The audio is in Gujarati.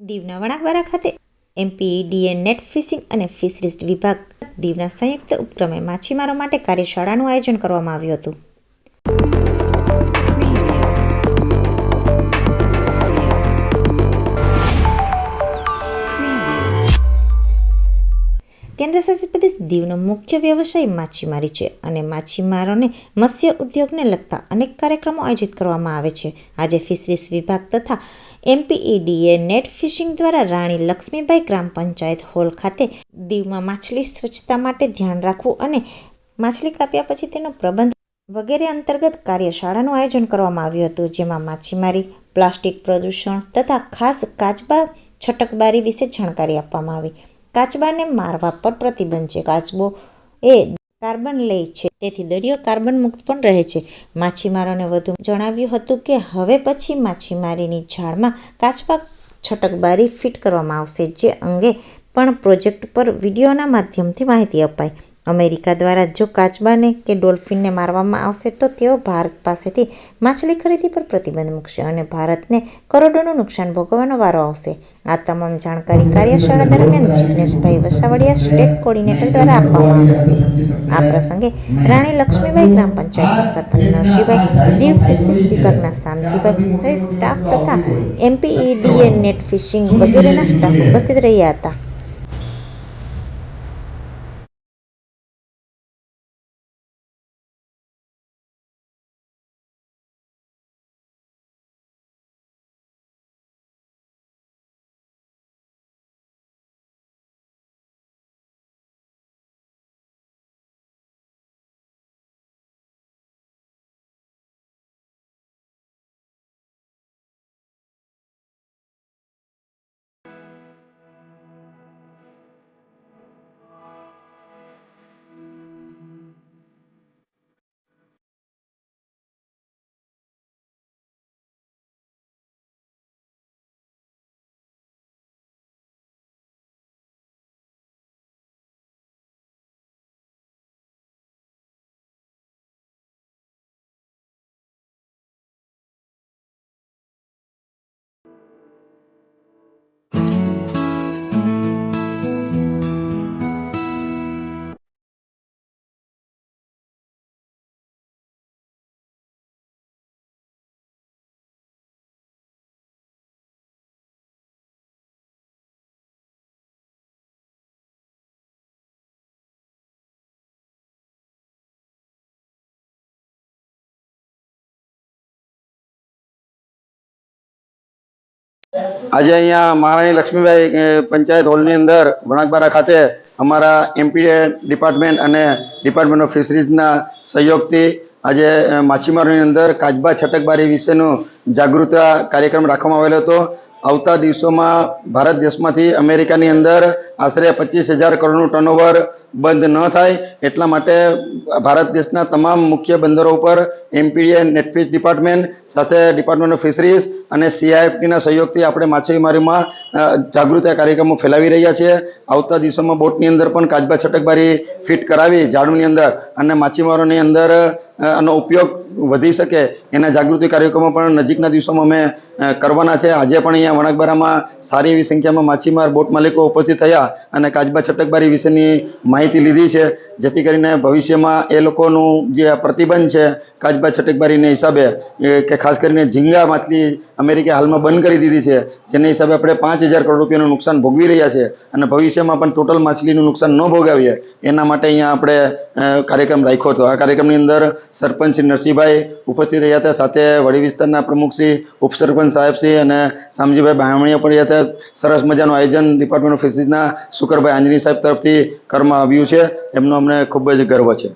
દીવના વણાકવાડા ખાતે એમપીડીએન નેટ ફિશિંગ અને ફિશરીઝ વિભાગ દીવના સંયુક્ત ઉપક્રમે માછીમારો માટે કાર્યશાળાનું આયોજન કરવામાં આવ્યું હતું. કેન્દ્રશાસિત પ્રદેશ દીવનો મુખ્ય વ્યવસાય માછીમારી છે અને માછીમારોને મત્સ્ય ઉદ્યોગને લગતા અનેક કાર્યક્રમો આયોજિત કરવામાં આવે છે. આજે ફિશરીઝ વિભાગ તથા એમપીઈડીએ નેટ ફિશિંગ દ્વારા રાણી લક્ષ્મીબાઈ ગ્રામ પંચાયત હોલ ખાતે દીવમાં માછલી સ્વચ્છતા માટે ધ્યાન રાખવું અને માછલી કાપ્યા પછી તેનો પ્રબંધ વગેરે અંતર્ગત કાર્યશાળાનું આયોજન કરવામાં આવ્યું હતું, જેમાં માછીમારી, પ્લાસ્ટિક પ્રદૂષણ તથા ખાસ કાચબા છટકબારી વિશે જાણકારી આપવામાં આવી. કાચબાને મારવા પર પ્રતિબંધ છે. કાચબો એ કાર્બન લે છે. તેથી દરિયો કાર્બન મુક્ત પણ રહે છે. માછીમારોને વધુ જણાવ્યું હતું કે હવે પછી માછીમારીની જાળમાં કાચબા છટકબારી ફિટ કરવામાં આવશે, જે અંગે પણ પ્રોજેક્ટ પર વિડીયોના માધ્યમથી માહિતી અપાઈ. અમેરિકા દ્વારા જો કાચબાને કે ડોલ્ફિનને મારવામાં આવશે, તો તેઓ ભારત પાસેથી માછલી ખરીદી પર પ્રતિબંધ મૂકશે અને ભારતને કરોડોનું નુકસાન ભોગવવાનો વારો આવશે. આ તમામ જાણકારી કાર્યશાળા દરમિયાન જિગ્નેશભાઈ વસાવડિયા સ્ટેટ કોર્ડિનેટર દ્વારા આપવામાં આવી હતી. આ પ્રસંગે રાણી લક્ષ્મીબાઈ ગ્રામ પંચાયતના સરપંચ નરસિંહભાઈ, દીવ ફિશરીઝ વિભાગના સામજીભાઈ સહિત સ્ટાફ તથા એમપીઈડીએ નેટ ફિશિંગ વગેરેના સ્ટાફ ઉપસ્થિત રહ્યા હતા. આજે અહીંયા મહારાણી લક્ષ્મીબાઈ પંચાયત હોલની અંદર વણાકબારા ખાતે અમારા એમપી ડિપાર્ટમેન્ટ અને ડિપાર્ટમેન્ટ ઓફ ફિશરીઝના સહયોગથી આજે માછીમારોની અંદર કાચબા છટકબારી વિશેનું જાગૃતતા કાર્યક્રમ રાખવામાં આવેલો હતો. આવતા દિવસોમાં ભારત દેશમાંથી અમેરિકાની અંદર આશરે પચીસ હજાર કરોડનું ટર્નઓવર બંધ ન થાય એટલા માટે ભારત દેશના તમામ મુખ્ય બંદરો ઉપર એમપીડીએ નેટફિશ ડિપાર્ટમેન્ટ સાથે ડિપાર્ટમેન્ટ ઓફ ફિશરીઝ અને સીઆઈએફટીના સહયોગથી આપણે માછીમારીમાં જાગૃતતા કાર્યક્રમો ફેલાવી રહ્યા છીએ. આવતા દિવસોમાં બોટની અંદર પણ કાચબા છટકબારી ફિટ કરાવી ઝાડુની અંદર અને માછીમારોની અંદર આનો ઉપયોગ વધી શકે એના જાગૃતિ કાર્યક્રમો પણ નજીકના દિવસોમાં અમે કરવાના છે. આજે પણ અહીંયા વણાકબારામાં સારી એવી સંખ્યામાં માછીમાર, બોટ માલિકો ઉપસ્થિત થયા અને કાચબા છટકબારી વિશેની માહિતી લીધી છે. જેથી કરીને ભવિષ્યમાં એ લોકોનું જે પ્રતિબંધ છે કાચબા છટકબારીને હિસાબે કે ખાસ કરીને ઝીંગા માછલી અમેરિકા હાલમાં બંધ કરી દીધી છે, જેને હિસાબે આપણે પાંચ હજાર કરોડ રૂપિયાનું નુકસાન ભોગવી રહ્યા છે અને ભવિષ્યમાં પણ ટોટલ માછલીનું નુકસાન ન ભોગાવીએ, એના માટે અહીંયા આપણે કાર્યક્રમ રાખ્યો હતો. આ કાર્યક્રમની અંદર સરપંચ શ્રી નરસિંહભાઈ ઉપસ્થિત રહ્યા હતા. સાથે વડી વિસ્તારના પ્રમુખ શ્રી ઉપસરપંચ સાહેબ શ્રી અને શામજીભાઈ બામણીયા પણ રહ્યા સરસ મજાનું આયોજન ડિપાર્ટમેન્ટ ઓફ ફિશરીઝના શુકરભાઈ આંજની સાહેબ તરફથી કરવામાં આવ્યું છે. એમનો અમને ખૂબ જ ગર્વ છે.